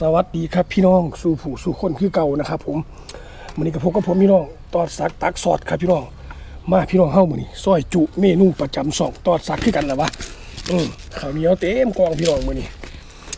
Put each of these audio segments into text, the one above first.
สวัสดีครับพี่น้องสู่ผู้สู่คนคือเก่านะครับ ผมวันนี้กับพบกับผมพี่น้องตอดสักตักสอดครับพี่น้อง มาพี่น้องเฮ้ามือนี่ซอยจุเมนูประจำสองตอดสักคือกันและวะอืมข้าวเหนียวเต็มกองพี่น้องมือนี่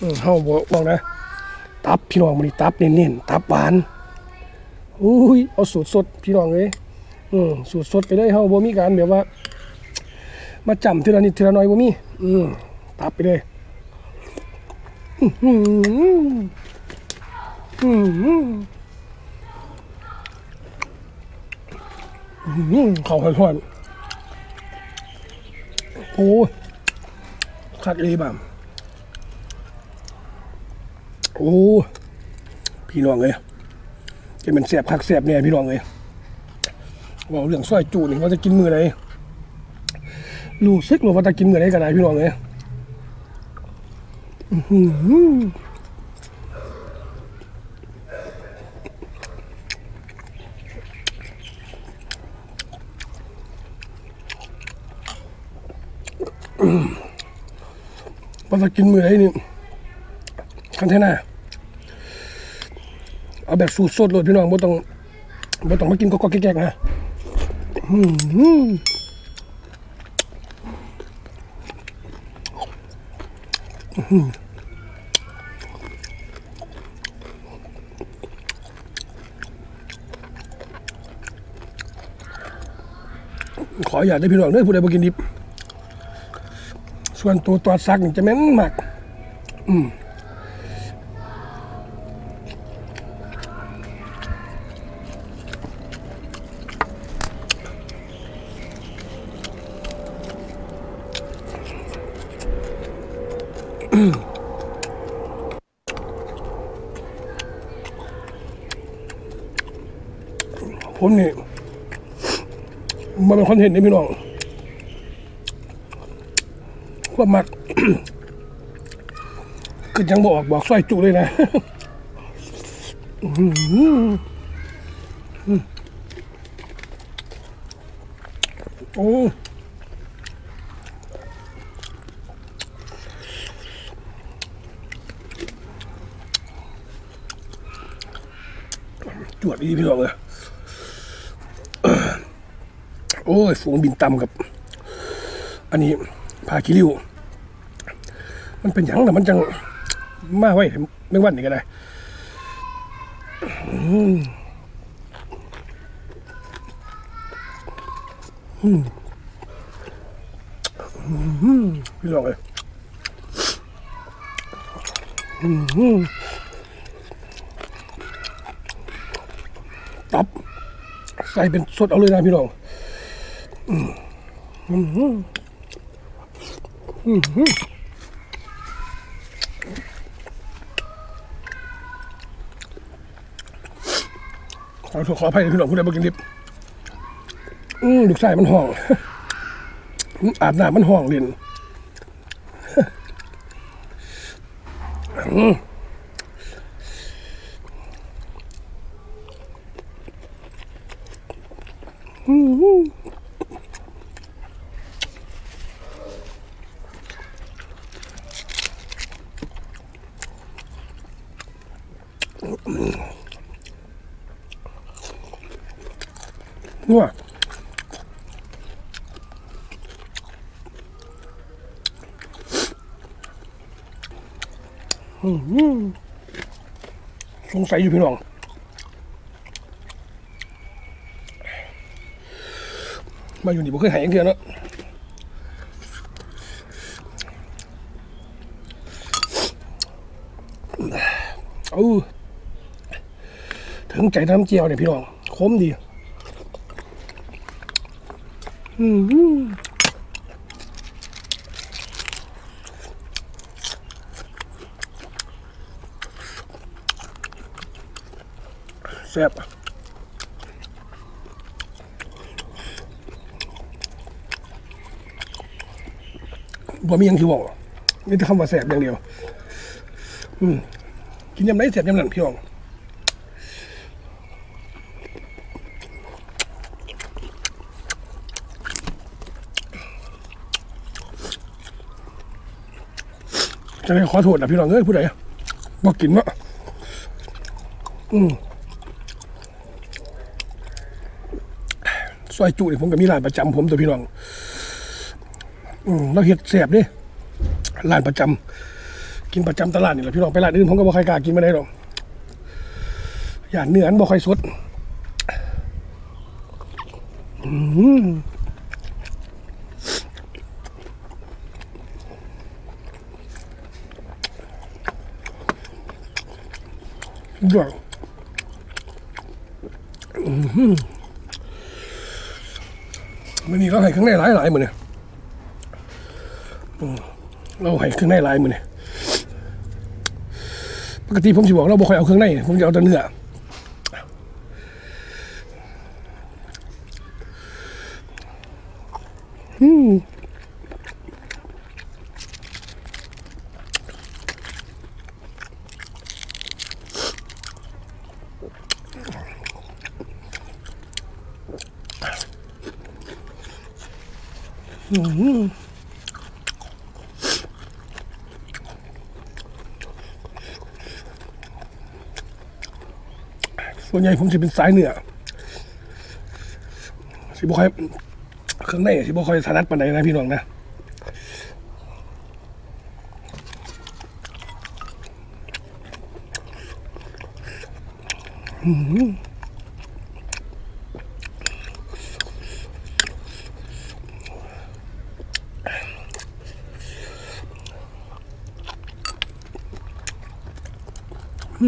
อืมเฮ้าบอกบอกนะ ตับพี่น้องมือนี่ตับเน้นๆตับหวานอุ้ยเอาสูตรสดพี่น้องเลยอืมสูตรสดไปเลยเฮ้าบ่มีการแบบว่า มาจำทีละนิดทีละน้อยบ่มีอืมตับไปเลย เขาค่อยๆโอ้ยคักเลยบ่าโอ้ยพี่น้องเลยจะเป็นแสบคักแสบเนี่ยพี่น้องเลยบอกเรื่องสร้อยจูนี่ว่าจะกินมือไหนรู้ซึกหรือว่าจะกินมือไหนกันไหนพี่น้องเลย ว่าจะกินมือไหนนี่คันเทน่าเอาแบบสูตรสดเลยพี่น้องไม่ต้องไม่ต้องมากินก็ก็แก๊กๆนะอืม ขออย่าได้พี่น้องเด้อผู้ใดบ่กินดิบ ส่วนตัวตัวซักนี่จะแม่นมาก อืม ผมนี่มันเป็นคอนเทนต์นี่พี่น้องความมักคือยังบอกบอกสร้อยจุเลยนะอื้อหืออืมโอ้จวดดีพี่น้องเลย โอ้ยฝูงบินต่ำกับ อันนี้พาคิริว มันเป็นหยังแต่มันจังมาไว้ไม่วันนี่ก็ได้อืมอืมอืมพี่ลองเลยอืมตับ ใส่เป็นสดเอาเลยนะพี่น้อง ขอโทษขออภัยนะพี่น้องผู้ใดบ่กินดิบอืมลูกชายมันห้อง อาบน้ำมันห้องเรียนอืม นัวอืมสงสัยอยู่พี่น้องมาอยู่นี่บ่เคยหายอย่างเดียวเนาะเอา ถึงใจน้ำเจียวเนี่ยพี่น้องคมดี อืมแซ่บบ่มีหยังที่บอกนี่แต่คำว่าแซ่บอย่างเดียว อืมกินยำไรแซ่บยำหนั่นพี่อง จะได้ขอโทษนะพี่น้องเอ้ยผู้ใดบอกกินเนาะอืมซอยจุนี่ผมก็มีร้านประจำผมตัวพี่น้องอืมเราเฮ็ดแสบดิร้านประจำกินประจำตลาดนี่แหละพี่น้องไปร้านอื่นผมก็บ่ค่อยกล้ากินมาได้หรอกอย่างเนื้ออันบ่ค่อยสดอืม ด้วยอืมมันนี่เราให้ข้างในหลายๆเหมือนเนี่ยเราให้เครื่องในหลายมือเนี่ยปกติผมจะบอกเราบ่ค่อยเอาเครื่องในผมจะเอาแต่เนื้อม ส่วนใหญ่ผมจะเป็นสายเหนือสิบ่ค่อยเครื่องในสิบ่ค่อยถนัดปานใดนะพี่น้องนะอืม แต่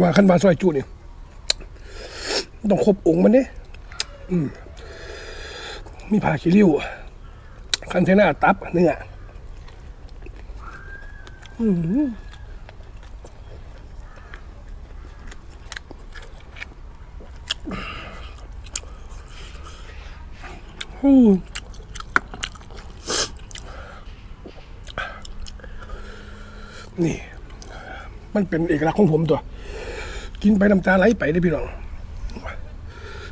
ว่าขั้นมาซอยจูนี่ยต้องครบองค์มันเนี่ยอืม มีผาขี้ริ้วคันเทน่าตับเนื้ออืมนี่ มันเป็นเอกลักษณ์ของผมตัว กินไปน้ำตาไหลไปได้พี่น้อง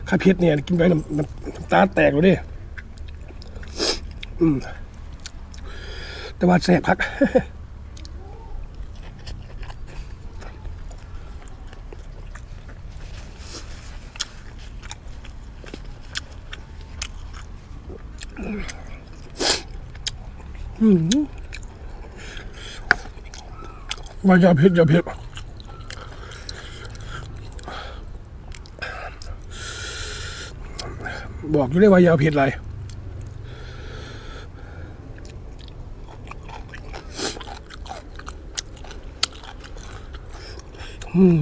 ข้าเพชรเนี่ย กินไปน้ำน้ำน้ำตาแตกเลยดิ อืมแต่ว่าแสบพักอืมว่าอย่าเผ็ดอย่าเผ็ดบอกอยู่ได้ว่าอย่าเอาเผ็ดอะไร อืม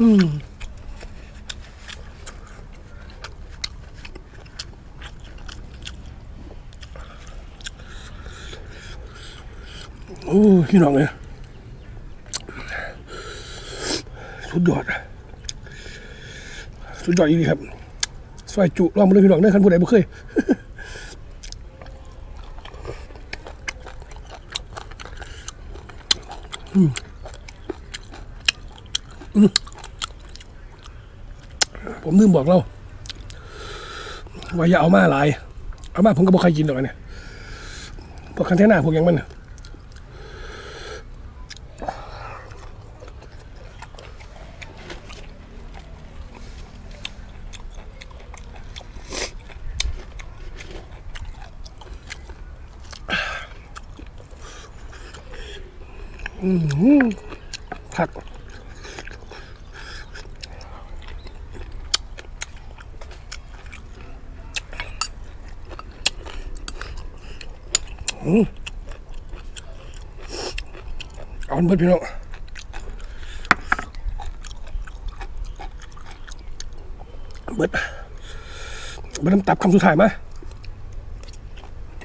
อืมโอ้พี่น้องเลย สุดยอด สุดยอดอีกครับซอยจุลองมาเลยพี่น้องเด้อคันผู้ใดบ่เคยอืมอืมผมลืมบอกเราว่าอย่าเอามาหลาย เอามาผมก็บ่เคยกินหรอกเนี่ยพวกคันเทน่าพวกยังมัน น่ะผักอืมเอาอันเบิดพี่น้องเบิดเบิดน้ำตับคำสุดท้ายมา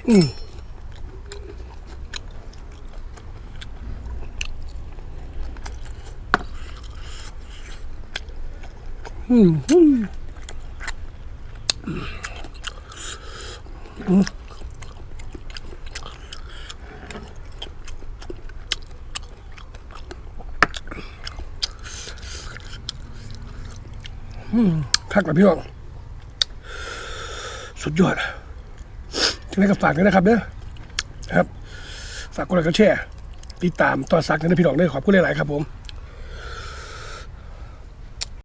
อืมอืมอืมอืมอืม คักกับพี่น้องสุดยอดทีนี้ก็ฝากด้วยนะครับเด้อนะครับ ฝากกดไลค์กดแชร์ติดตามต่อสักนะพี่น้องด้อขอบคุณหลายๆครับผม